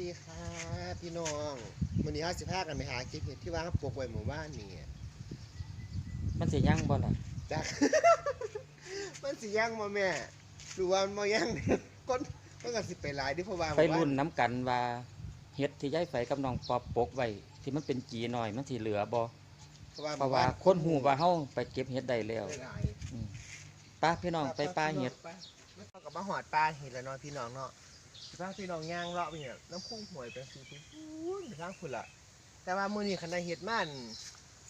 ดีค่ะพี่น้องวันนี้ห้าสิบห้ากันไปหาเก็บเห็ดที่ว่าปลูกไว้หมู่บ้านนี่มันสิยั่งบ่ล่ะจักมันสิย่างมาแม่หรือว่ามันมาย่างก้นมันก็สิไปหลายที่เพราะว่าไปรุ่นน้ำกันว่าเฮ็ดที่ย้ายไฟกับน้องปอบปกไว้ที่มันเป็นจีหน่อยมันสิเหลือบ่เพราะว่าเพราะว่าคนหูว่าเฮาไปเก็บเฮ็ดได้แล้วไปหลายอืมป้าพี่น้องไปป้าเฮ็ดไม่ต้องกับมาหอดปลาเห็ดแล้วเนาะพี่น้องเนาะสิ พาพี่น้องย่างเลาะไปเนี่ยน้ำพุ่งหวยไปคือพุ่งไปทางพุ่นละแต่ว่ามื้อนี้คันได้เห็ดมัน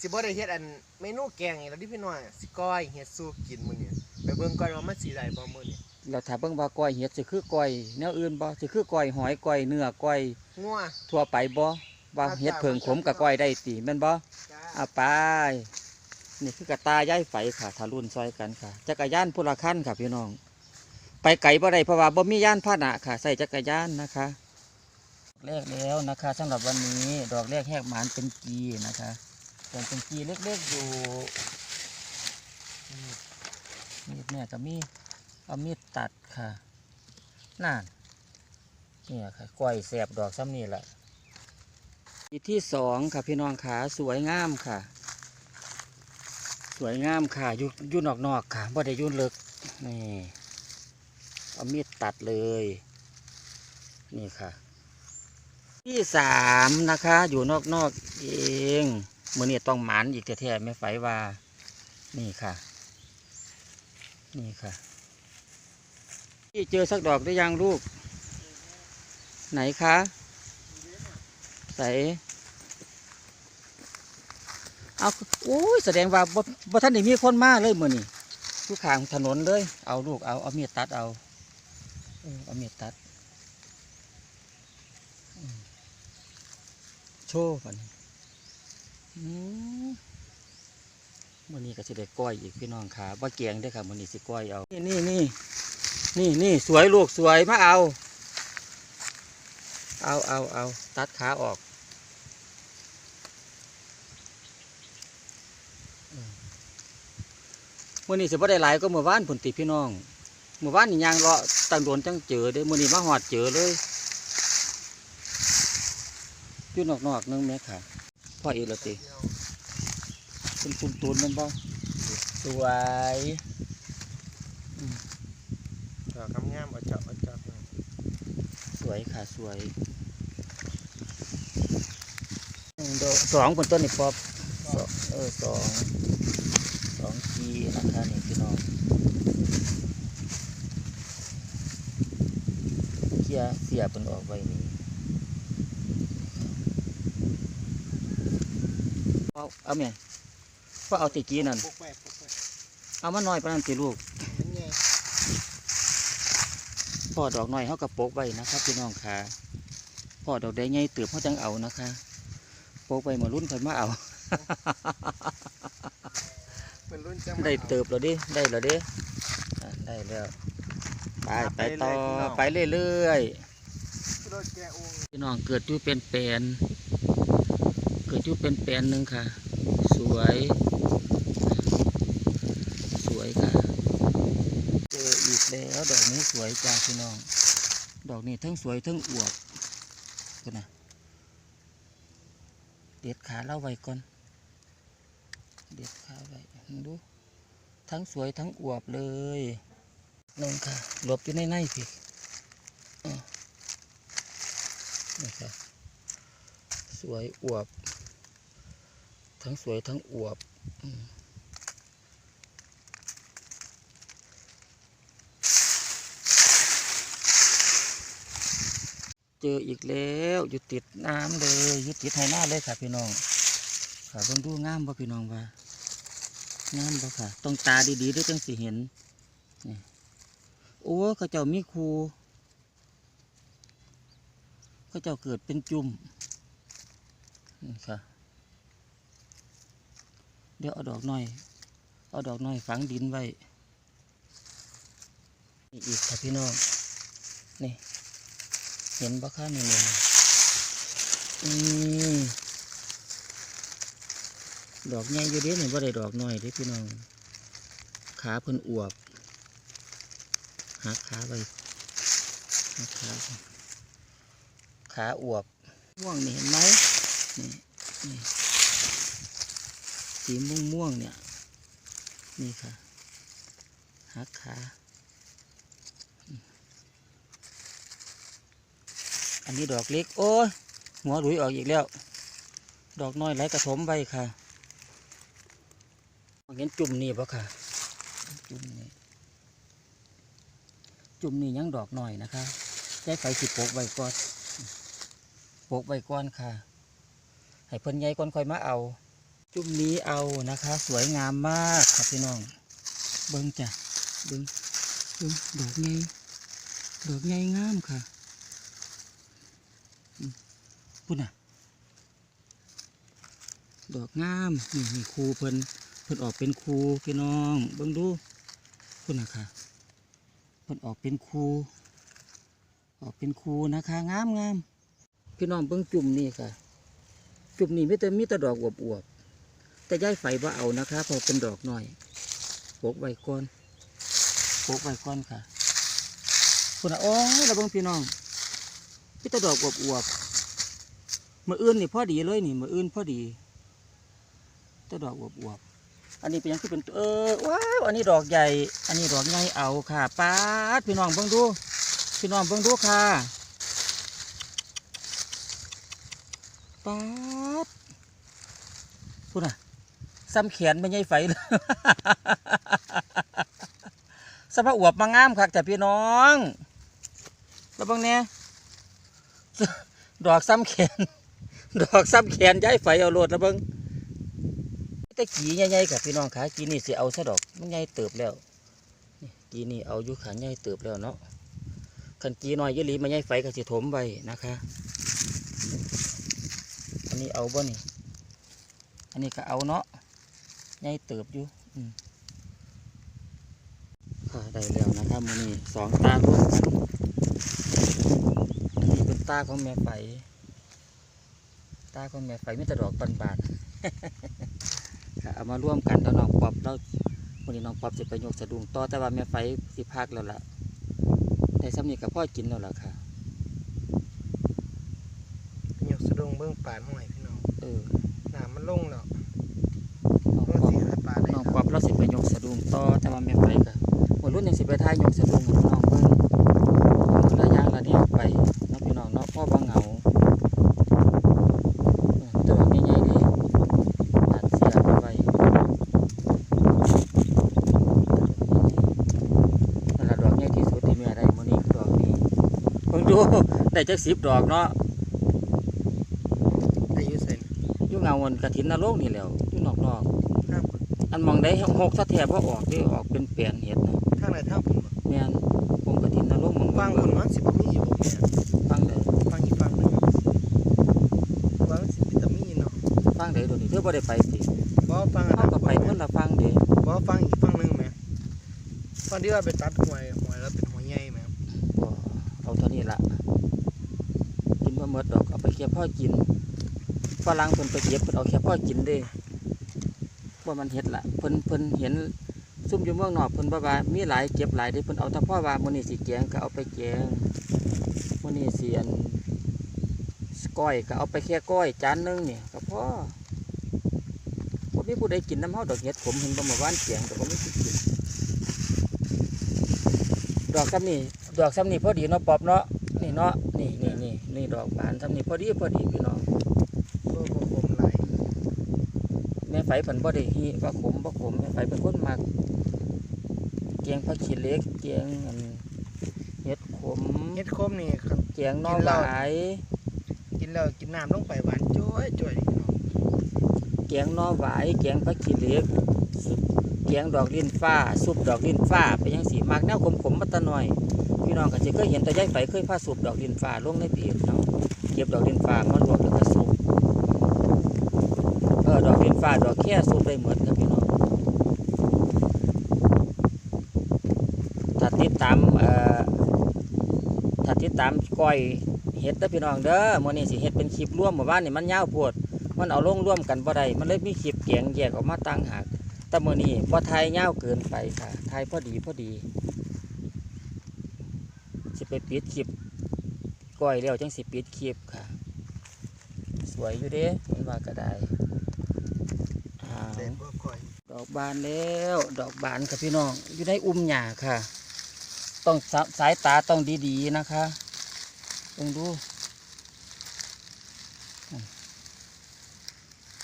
สิบ่ได้เฮ็ดอันเมนูแกงอีกแล้วที่พี่น้องสิก้อยเฮ็ดสู้กินมื้อนี้ไปเบิ่งก่อนว่ามันสิได้บ่มื้อนี้แล้วถ้าเบิ่งว่าก้อยเฮ็ดสิคือก้อยแนวอื่นบ่สิคือก้อยหอยก้อยเนื้อก้อยงัวทั่วไปบ่ว่าเฮ็ดเพิงขมกับก้อยได้ติแม่นบ่จ้าเอาไปนี่คือกระตาย้ายไฟค่ะทารุ่นซอยกันค่ะจักรยานพละคันค่ะพี่น้อง ไปไกลบ่ได้เพราะว่าบ่มีย่านพาหนะค่ะ ใส่จักรยานนะคะแรกแล้วนะคะสำหรับวันนี้ดอกแรกแหกหมานเป็นกีนะคะแต่เป็นกีเล็กๆอยู่มีดเนี่ยก็มีเอามีดตัดค่ะนั่นเนี่ยค่ะก้อยแสบดอกซ้ำนี่แหละอีกที่สองค่ะพี่น้องขาสวยงามค่ะ สวยงามค่ะยู่ยู่นอกนอกๆค่ะบ่ได้ยุ่นเลิกนี่ เอามีดตัดเลย นี่ค่ะ ที่สามนะคะ อยู่นอกนอกๆเองมือนี้ต้องหมานอีกแท้ๆไม่ไฟว่า นี่ค่ะ นี่ค่ะพี่เจอสักดอกได้ยังลูก ไหนคะใสเอาโอ้ยแสดงว่าบ่บ่ท่านได้มีคนมากเลยมือนี่ทุกขางถนนเลย เอาลูกเอา เอามีดตัดเอา เออเอามีตัดโชว์กันอืมมือนี้ก็สิได้ก้อยอีกพี่น้องขาว่าเกียงได้ค่ะมือนี้สิก้อยเอานี่นี่นี่นี่นี่สวยลูกสวยมาเอา เอาเอาเอาตัดขาออกมื่อนี้สิบ่ได้หลายก็เมื่อวานผลติพี่น้อง เมื่อวานนี่ยางเลาะตังโดนจังเจอเด้มื่อนี้มาหอดเจอเลยอยู่นอกๆนึงแม่ค่ะพ่ออีกแล้วติเป็นตุ่มตูนแมันบ่สวยดอกงามๆเอาเจาะเอาเจาะสวยค่ะสวยหนึ่งดอกสองผลต้นนี่ปอบสองเออสองสองกีนะคะนี่พี่น้องเคลี ยร์เสียบมันออกไว้นี่เอาเอาเมียก็เอาติกีนั่นปลูกไว้ปลูกไว้เอามาหน่อยปานนั้นติลูกมันไงพ่อดอกน้อยเขากระโปกไว้นะครับพี่น้องค่ะพ่อดอกได้ไงเติบเขาจังเอานะคะโปกไว้มารุ่นเพิ่นมาเอาเป็นรุ่นจังได้เติบแล้วดิ ได้แล้วดิอะได้แล้ว ไปไปต่อไปเรื่อยรถแกองๆพี่น้องเกิดอยู่เป็นแปลนเกิดอยู่เป็นแปลนหนึ่งค่ะ สวย สวยค่ะเจออีกแล้วดอกนี้สวยจ้าพี่น้อง ดอกนี้ทั้งสวยทั้งอวบกันนะเด็ดขาเล่าไว้ก่อน เด็ดขาไว้ดู ทั้งสวยทั้งอวบเลย นงค่ะหลบอยู่ในในพี่อะนี่ค่ะสวยอวบ ทั้งสวยทั้งอวบเจออีกแล้วอยู่ติดน้ำเลยอยู่ติดไหหน้าเลยค่ะพี่น้องค่ะเบิ่งดูงามบ่พี่น้องว่างามบ่ค่ะ ต้องตาดีๆด้วยจังสิเห็นนี่ อ้เขาเจ้ามีครูเขาเจ้าเกิดเป็นจุ่มนี่ค่ะเดี๋ยวเอาดอกหน่อย เอาดอกหน่อยฝังดินไว้นี่อีกค่ะพี่น้องนี่ เห็นบ่ค่ะนี่นี่อืมดอกใหญ่อยู่เด้นี่บ่ได้ดอกน้อยเด้พี่น้อง ขาเพิ่นอวบ หักขาไว้หักขาไว้ขาอวบม่วงนี่เห็นไหมนี่นี่สีม่วงม่วงๆเนี่ย นี่ค่ะหักขา อันนี้ดอกเล็ก โอ้ยหัวหลุยออกอีกแล้ว ดอกน้อยไหลกระถมใบค่ะเห็นจุ่มนี่ปะค่ะ จุ่มนี่ จุ่มนี่ยังดอกหน่อยนะคะได้ไฟสิโปกไว้ก่อนโปกไว้ก่อนค่ะ ให้เพิ่นใหญ่ก่อนค่อยมาเอา จุ่มนี้เอานะคะ สวยงามมากครับพี่น้อง เบิ้งจ้ะเบิ้งเบิ้งดอกใหญ่ดอกใหญ่งามค่ะพุ่นน่ะ ดอกงามนี่มีครูเพิ่นเพิ่นออกเป็นครูพี่น้อง เบิ้งดูพุ่นน่ะค่ะ พิ่นออกเป็นครูออกเป็นครูนะคะงามงามพี่น้องเบิ่งจุ่มนี่ค่ะ จุ่มนี่มีแต่มีแต่ดอกอวบอวบๆแต่ย้ายไฟว่าเอานะคะพอเป็นดอกหน่อยโปกไว้ก่อนโปกไว้ก่อนค่ะคุณอะโอ้ยเราเบิ่งพี่น้องมีแต่ดอกอวบอวบๆมืออื่นนี่พอดีเลยนี่มืออื่นพอดีแต่ดอกอวบอวบๆ อันนี้เป็นยังคือเป็นเออว้าวอันนี้ดอกใหญ่ อันนี้ดอกใหญ่เอาค่ะป้าดพี่น้องเบิ่งดู พี่น้องเบิ่งดูค่ะป้าดพูดน่ะซ้ำแขนไม่ใช่ไฟเลยสภาพอวบมางามคักแต่พี่น้อง แล้วเบางเนี่ยดอกซ้ำแขนดอกซ้ำแขนย้ายไฟเอาโหลดแล้วเบิ่ง แต่กีใหญ่ๆกับพี่น้องขากีนี่สิเอาซะดอกมันใหญ่เติบแล้วนี่กีนี่เอาอยู่ขาใหญ่เติบแล้วเนาะขันกีน้อยยี่ลีมาใหญ่ไฟก็สิถมไว้นะคะ อันนี้เอาบ่นี่ อันนี้ก็เอาเนาะใหญ่เติบอยู่อืมค่ะได้แล้วนะครับมือนี้สองตาร่วมกันอันนี้เป็นตาของแม่ไฟตาของแม่ไฟมีแต่ดอกปันบาน ๆค่ะเอามาร่วมกันแล้วน้องป๊อบเราวันนี้น้องป๊อบจะไปยกสะดุ้งต่อแต่ว่าแม่ไฟสิพักแล้วล่ะได้สำนีกับพ่อกินแล้วล่ะค่ะยกสะดุ้งเบื้องปานห้อยพี่น้องเออน้ำมันลงแล้วน้องเบื้องป๊อบสีให้ปลาได้น้องคป๊รัอบบเราสิไปยกสะดุ้งต่อแต่ว่าแม่ไฟก็วันรุ่นยังสิไปท้ายยกสะดุ้งให้พี่น้องเพิ่นระยะระเดียวไปเน้องพี่น้องเนาะพ่อบางเหงาเออตัวใหญ่ๆเดิตัดเสียไปไว้นั่นละดอกใหญ่ที่สุดที่แม่ได้มื้อนี้คือดอกนี้ เพิ่งดูได้จักสิบดอกเนาะอายุเซนอยู่เงาวันกระถินนรกนี่แหล้วอยู่นอกห้ามๆอันมองได้หกสะแถบว่าออกได้ออกเป็นเปลี่ยนเห็ดนะทางไหนทางผมบ่แม่นผมกระถินนรกมองฟังคนมันสิบ่มีอยู่บ่แม่นฟังเลยฟังอีกฟังหนึงว่ามันสิเป็นตะมีเนาะฟังเด้โดยวนี้เธอบ่ได้ไปสิบ่ฟังอันเขานั้นก็ไปเมื่อละฟังเด้บ่ฟังอีกฟังหนึงแหม่ฟังที่ว่าไปตัดหวยหวยแล้วเป็นหัวใหญ่แหม่บ่เอานี้ละกินบ่หมดดอกเอาไปแค่พ่อกินฝรั่งเพิ่นไปเก็บเพิ่นเอาแค่พ่อกินเด้ว่ามันเฮ็ดละเพิ่นเพิ่นเห็นซุ่มอยู่เมืองนอกเพิ่นบ่ว่ามีหลายเก็บหลายเด้เพิ่นเอาแต่พ่อว่ามื้อนี้สิแกงก็เอาไปแกงมื้อนี้สิอันก้อยก็เอาไปแค่ก้อยจานหนึงนี่ก็พอบ่มีผู้ใดกินน้ำเฮาดอกเห็ดผมเห็นบ่เมื่อวานแกงแต่บ่มีสิกินดอกซ้ำนี่ ดอกซ้ำนี่พอดีเนาะปอบเนาะนี่เนาะนี่นี่นี่นี่ดอกบานซ้ำนี่พอดีพอดีพี่น้องบ่บ่คมหลายแม่ไฟเพิ่นบ่ได้ฮีว่าขมบ่ขมแม่ไฟเป็นคนมักเกียงผักขี้เหล็กเกียงอันเห็ดขมเฮ็ดคมนี่คันเกียงหนอหวายกินแล้วกินน้ำลงไปหวานจ้อยจ้อยพี่น้องเกียงหนอหวายเกียงผักขี้เหล็กซุปเกียงดอกลิ้นฟ้าซุปดอกลิ้นฟ้าเป็นจังซี่มักแนวขมๆมาแตะหน่อย พี่น้องก็สิเคยเห็นแต่ยายไฟเคยพาซุปดอกลิ้นฟ้าลงในเพจเนาะเก็บดอกลิ้นฟ้ามาลวกแล้วก็ซุปเออดอกเห็นฟ้าดอกแค่สูบได้เหมือนครับพี่น้องถ้าติดตามเอ่อถ้าติดตามก้อยเห็ดเด้อพี่น้องเด้อมื้อนี้สิเฮ็ดเป็นคลิปร่วมหมู่บ้านนี่มันยาวด มันเอาลงร่วมกันบ่ได้มันเลยมีคลิปเกียงแยกออกมาต่างหากแต่มื้อนี้บ่ทายยาวเกินไปค่ะทายพอดีพอดี สิไปปิดคลิปก้อยแล้วจังสิปิดคลิปค่ะ สวยอยู่เด้เห็นว่าก็ได้ดอกบานแล้ว ดอกบานค่ะพี่น้อง อยู่ในอุ้มหญ้าค่ะ ต้องสาสายตาต้องดีๆนะคะต้องดู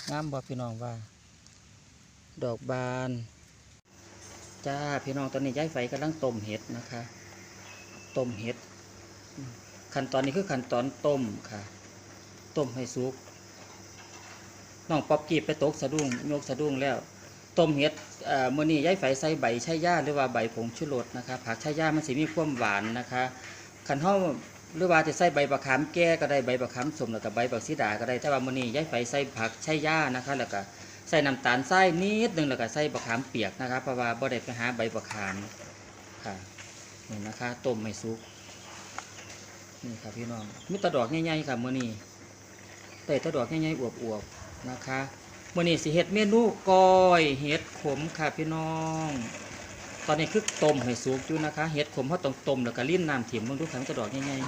งามบ่พี่น้องว่า ดอกบาน จ้าพี่น้องตอนนี้ย้ายไฟกำลังต้มเห็ดนะคะ ต้มเห็ดขั้นตอนนี้คือขั้นตอนต้มค่ะ ต้มให้สุกน้องป๊อบกีบไปตกสะดุ้งยกสะดุ้งแล้ว ต้มเห็ดเมื้อนี้ย้ายไฟใส่ใบชะย่าหรือว่าใบผงชูรสนะคะ ผักชะย่ามันสิมีความหวานนะคะคันเฮาหรือว่าจะใส่ใบบักขามแก่ก็ได้ใบบักขามสมแล้วก็ใบบักซีดาก็ได้แต่ว่ามื้อนี้ย้ายไฟใส่ผักชะย่านะคะ แล้วก็ใส่น้ำตาลทรายนิดนึงแล้วก็ใส่บักขามเปียกนะคะเพราะว่าบ่ได้ไปหาใบบักขามค่ะ นี่นะคะต้มให้สุกนี่ค่ะพี่น้องมีตะดอกใหญ่ๆค่ะมื้อนี้แต่ตะดอกใหญ่ๆอวบๆนะคะมื่อนี้สิเฮ็ดเมนูก้อยเห็ดขมค่ะพี่น้อง ตอนนี้คือต้มให้สุกอยู่นะคะเห็ดขมเขาต้องต้มแล้วก็ลิ้นน้ำถิ่มมันดูขังกระดอกง่าย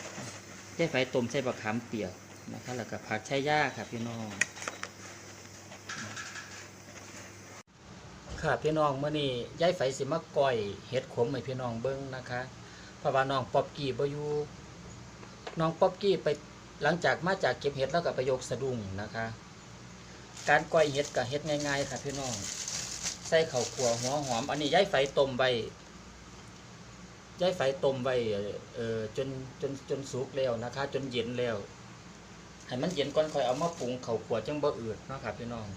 ๆได้ไฟต้มใส่บักขามเปียกนะคะแล้วก็ผักใชายาค่ะพี่น้อง ค่ะพี่น้องเมื่อนี้ย้ายไฟสิมาก้อยเห็ดขมให้พี่น้องเบิ้งนะคะเพราะว่าน้องป๊อบกี้บอยู่น้องป๊อบกี้ไปหลังจากมาจากเก็บเห็ดแล้วก็ไปยกสะดุ้งนะคะ การก้อยเห็ดกับเห็ดง่ายๆ ค่ะพี่น้อง ใส่เข้าวคั่วหัวหอม อันนี้ย้ายไฟต้มใบย้ายไฟต้มใบเออจนจนจนสุกแล้วนะคะ จนเย็นแล้วให้มันเย็นก่อนค่อยเอามาปรุงเข้าขัวจังบ่อืดนะครับพี่น้อง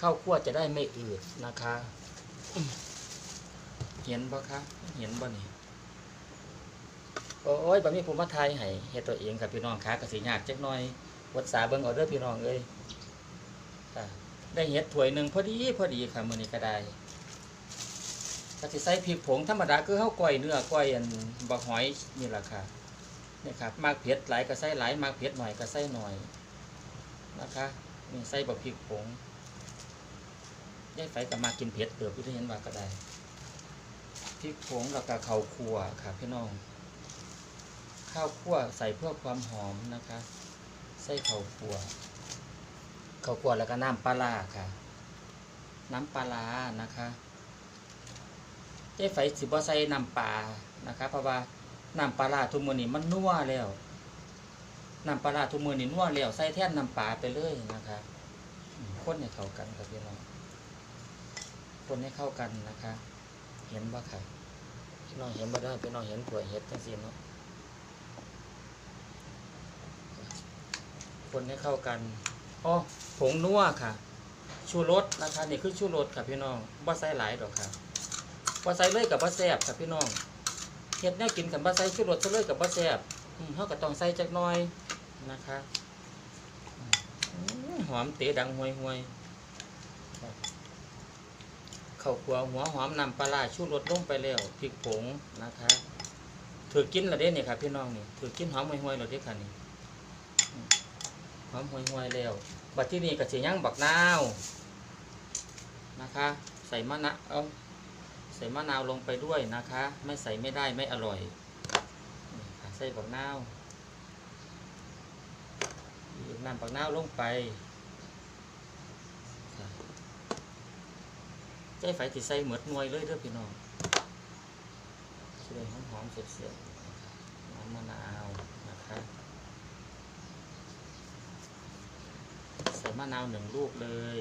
ข้าวคั่วจะได้ไม่อืดนะคะ เห็นบ่คะ เห็นบ่นี่โอ้ยบะมี่ผมมาทายให้เฮ็ดตัวเองครับพี่น้องค้ากสิยากจักหน่อยวัดสาเบิ่งเอาเด้อพี่น้องเอ้ยได้เฮ็ดถ้วยหนึ่งพอดีพอดีค่ะมื้อนี้ก็ได้ก็สิใส่พริกผงธรรมดาคือเฮาก้อยเนื้อก้อยอันบักหอยนี่แหละค่ะนี่ครับมากเผ็ดหลายก็ใส่หลายมากเผ็ดหน่อยก็ใส่หน่อยนะคะนี่ใส่บักพริกผง ยายไฟก็มากินเผ็ดเติบอยู่ที่เห็นว่าก็ได้พริกผงแล้วก็ข้าวคั่วค่ะพี่น้อง ข้าวคั่วใส่เพื่อความหอมนะคะ ใส่ข้าวคั่วข้าวคั่วแล้วก็น้ำปลาร้าค่ะ น้ำปลาร้านะคะเจ๊ไฟสิบ่ใส่น้ำปลานะคะ เพราะว่าน้ำปลาร้าทุกมือนี้มันนัวแล้วน้ำปลาร้าทุกมือนี้นัวแล้วใส่แท่นน้ำปลาไปเลยนะคะอืมคนให้เข้ากันครับพี่น้อง คนให้เข้ากันนะคะ เห็นบ่ค่ะพี่น้องเห็นบ่ได้พี่น้องเห็นถั่วเห็ดจังซี่เนาะคนให้เข้ากันอ๋อผงนัวค่ะ ชูรสนะคะนี่คือชูรสค่ะพี่น้องบ่ใส่หลายดอกค่ะบ่ใส่เลยกับบ่แซ่บค่ะพี่น้องเฮ็ดแนวกินกันบ่ใส่ชูรสซะเลยกับบ่แซ่บอืมเฮาก็ต้องใส่จักน่อยนะคะหอมเตะดังห่วยๆครับ ข้าวคั่วหัวหอมนำปลาชูรสลงไปแล้วพริกผงนะคะถือกินละเด้นี่ยครับพี่น้องนี่ถือกินหอมห่วยๆและเด้ค่ะนี่หอมห่วยๆแล้วบัดที่นี่ก็สิย่างบักนาวนะคะ ใส่มะนาวเอาใส่มะนาวลงไปด้วยนะคะ ไม่ใส่ไม่ได้ไม่อร่อยใส่บักนาวน้ำบักนาวลงไปค่ะ ใจไฟที่ใส่เหมือดหน่วยเลยเด้อพี่น้องสวยหอมๆเสียบๆน้ำมะนาวนะคะใส่มะนาวหนึ่งลูกเลย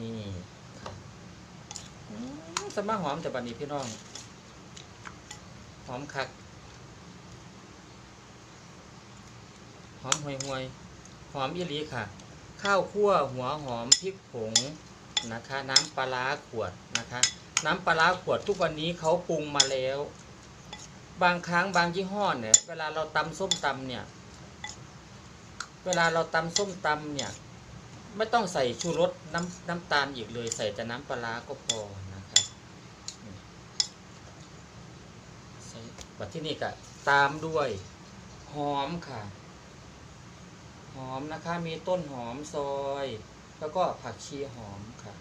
นี่ครับอืมสมาหอมแต่บัดนี้พี่น้อง หอมคัก หอมห่วยห่วยๆหอมยี่ลีค่ะ ข้าวคั่วหัวหอมพริกผง นะคะ น้ำปลาขวดนะคะ น้ำปลาขวดทุกวันนี้เขาปรุงมาแล้ว บางครั้งบางยี่ห้อเนี่ยเวลาเราตำส้มตำเนี่ย เวลาเราตำส้มตำเนี่ย ไม่ต้องใส่ชูรสน้ำน้ำตาลอีกเลย ใส่แต่น้ำปลาก็พอนะครับใส่บัดที่นี่ก็ตามด้วยหอมค่ะ หอมนะคะมีต้นหอมซอย แล้วก็ผักชีหอมค่ะ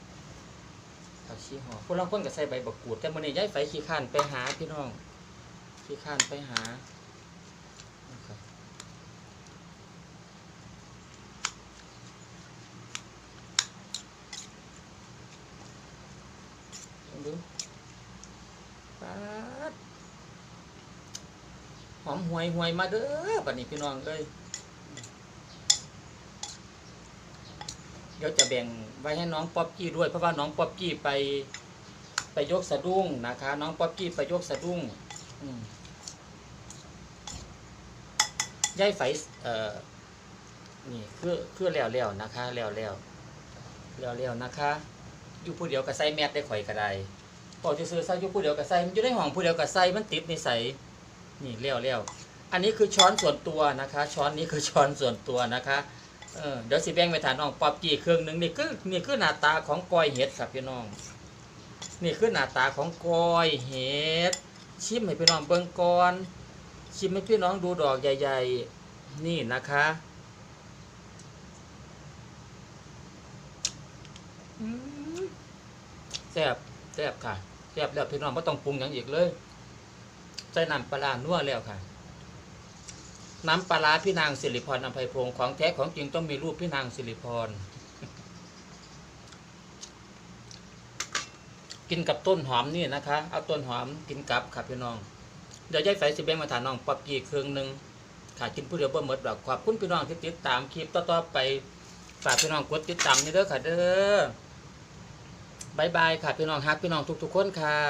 ผักชีหอมพวกเราคนก็ใส่ใบบักกูด แต่มื่อนี้ย้ายไฟขี้ข้านไปหาพี่น้องที่ข้านไปหาดูปาดหอมหวยหวยมาเด้อบัดนี้พี่น้องเอ้ย ดี๋ยวจะแบ่งไว้ให้น้องป๊อปกี้ด้วย เพราะว่าน้องป๊อปกี้ไปไปยกสะดุ้งนะคะ น้องป๊อปกี้ไปยกสะดุ้งย่ายไฟเอ่อนี่คือคือแล้วแล้วนะคะแล้วแล้วแล้วแล้วนะคะอยู่ผู้เดียวกับไส้แมทได้ข่อยกระไดพอจะซื้อซะอยู่ผู้เดียวกับไส้มันอยู่ในห้องผู้เดียวกับไส้มันติดนิสัยนี่แล้วแล้วอันนี้คือช้อนส่วนตัวนะคะ ช้อนนี้คือช้อนส่วนตัวนะคะ เออเดี๋ยวสิแบ่งไปทานน้องปอปกี้เครื่องหนึ่งนี่คือนี่คือหน้าตาของกอยเห็ดครับพี่น้อง นี่คือหน้าตาของกอยเห็ดชิมให้พี่น้องเบิ่งก่อนชิมให้พี่น้องดูดอกใหญ่ ๆ นี่นะคะแซ่บแซ่บค่ะแซ่บแล้วพี่น้องไม่ต้องปรุงอย่างอีกเลยใส่น้ำปลาร้านัวแล้วค่ะ น้ำปลาร้าพี่นางสิริพรอภัยพงศ์ของแท้ของจริงต้องมีรูปพี่นางสิริพร กินกับต้นหอมนี่นะคะ เอาต้นหอมกินกับครับพี่น้อง เดี๋ยวยายไฟสิแบงมาถานน้องปอบกี่เครื่องหนึ่งขากินผู้เดียวบ่หมดดอกขอบคุณพี่น้องที่ติดตามคลิปต่อๆไปฝากพี่น้องกดติดตามนี่เด้อค่ะเด้อบายบายค่ะพี่น้องฮักพี่น้องทุกๆคนค่ะ